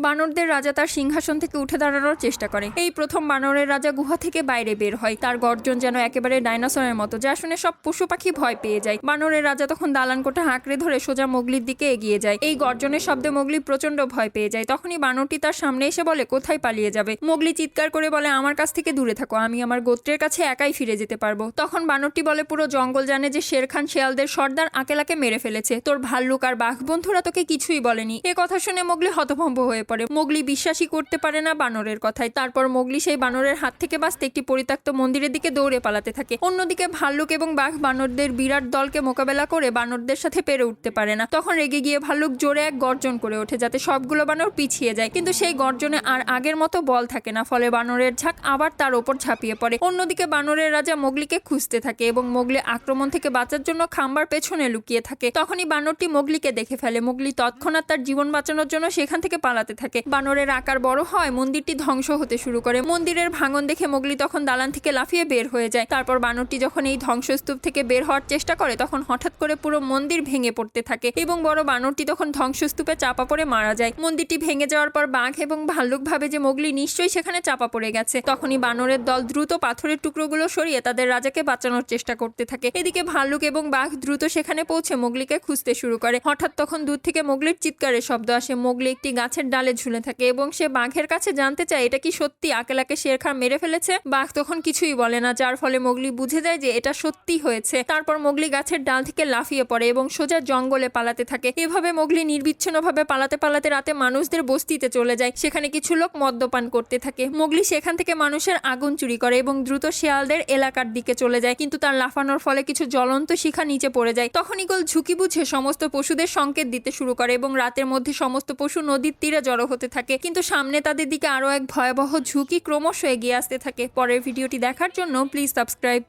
বানরদের রাজা তার সিংহাসন থেকে উঠে দাঁড়ানোর চেষ্টা করে। এই প্রথম বানরের রাজা গুহা থেকে বাইরে বের হয়। তার গর্জন যেন একেবারে ডাইনোসরের মতো, যা শুনে সব পশু পাখি ভয় পেয়ে যায়। বানরের রাজা তখন দালান কোঠা হাঁকড়ে ধরে সোজা মোগলির দিকে এগিয়ে যায়। এই গর্জনের শব্দে মোগলি প্রচণ্ড ভয় পেয়ে যায়। তখনই বানরটি তার সামনে এসে বলে, কোথায় পালিয়ে যাবে? মোগলি চিৎকার করে বলে, আমার কাছ থেকে দূরে থাকো, আমি আমার গোত্রের কাছে একাই ফিরে যেতে পারব। তখন বানরটি বলে, পুরো জঙ্গল জানে যে শেরখান শেয়ালদের সর্দার আকেলাকে মেরে ফেলেছে। তোর ভাল্লুক আর বাঘ বন্ধুরা তোকে কিছুই বলেনি। এ কথা শুনে মোগলি হতভম্ব হয়ে পড়ে মোগলি বিশ্বাসই করতে পারে না বানরের কথায়। তারপর মোগলি সেই বানরের হাত থেকে বাঁচতে একটি পরিত্যক্ত মন্দিরের দিকে দৌড়ে পালাতে থাকে। অন্যদিকে ভাল্লুক এবং বাঘ বানরদের বিরাট দলকে মোকাবেলা করে বানরদের সাথে পেরে উঠতে পারে না। তখন রেগে গিয়ে ভাল্লুক জোরে এক গর্জন করে ওঠে যাতে সবগুলো বানর পিছিয়ে যায়। কিন্তু সেই গর্জনে আর আগের মতো বল থাকে না, ফলে বানরের ঝাঁক আবার তার ওপর ঝাঁপিয়ে পড়ে। অন্যদিকে বানরের রাজা মোগলিকে খুঁজতে থাকে এবং মোগলি আক্রমণ থেকে বাঁচার জন্য খাম্বার পেছনে লুকিয়ে থাকে। তখনই বানরটি মোগলিকে দেখে ফেলে। মোগলি তৎক্ষণাৎ তার জীবন বাঁচানোর জন্য সেখান থেকে পালাতে থাকে। বানরের আকার বড় হয়, মন্দিরটি ধ্বংস হতে শুরু করে। মন্দিরের ভাঙন দেখে মোগলি তখন দালান থেকে লাফিয়ে বের হয়ে যায়। তারপর বানরটি যখন এই ধ্বংসস্তূপ থেকে বের হওয়ার চেষ্টা করে, তখন হঠাৎ করে পুরো মন্দির ভেঙে পড়তে থাকে এবং বড় বানরটি তখন ধ্বংসস্তূপে চাপা পড়ে মারা যায়। মন্দিরটি ভেঙে যাওয়ার পর বাঘ এবং ভাল্লুক ভাবে যে মোগলি নিশ্চয়ই সেখানে চাপা পড়ে গেছে। তখনই বানরের দল দ্রুত পাথরের টুকরোগুলো সরিয়ে তাদের রাজাকে বাঁচানোর চেষ্টা করতে থাকে। এদিকে ভাল্লুক এবং বাঘ দ্রুত সেখানে পৌঁছে মোগলিকে খুঁজতে শুরু করে। হঠাৎ তখন দূর থেকে মোগলির চিৎকারের শব্দ আসে। মোগলি একটি গাছের ডালে ঝুলে থাকে এবং সে বাঘের কাছে জানতে চায়, এটা কি সত্যি? আকেলাকে শেরখান মেরে ফেলেছে। বাঘ তখন কিছুই বলে না, যার ফলে মোগলি বুঝে যায় যে এটা সত্যি হয়েছে। তারপর মোগলি গাছের ডাল থেকে লাফিয়ে পড়ে এবং সোজা জঙ্গলে পালাতে থাকে। এভাবে মোগলি নির্বিচ্ছিন্নভাবে পালাতে পালাতে রাতে মানুষদের বস্তিতে চলে যায়, সেখানে কিছু লোক মদ্যপান করতে থাকে। মোগলি সেখান থেকে মানুষের আগুন চুরি করে এবং দ্রুত শেয়ালদের এলাকার দিকে চলে যায়, কিন্তু তার লাফানোর ফলে কিছু জ্বলন্ত শিখা নিচে পড়ে যায়। তখন ইগল ঝুঁকি বুঝে সমস্ত পশুদের সংকেত দিতে শুরু করে এবং রাতের মধ্যে সমস্ত পশু নদীর তীরে জড়ো হতে থাকে। কিন্তু সামনে তাদের দিকে আরও এক ভয়াবহ ঝুঁকি ক্রমশ এগিয়ে আসতে থাকে। পরের ভিডিওটি দেখার জন্য প্লিজ সাবস্ক্রাইব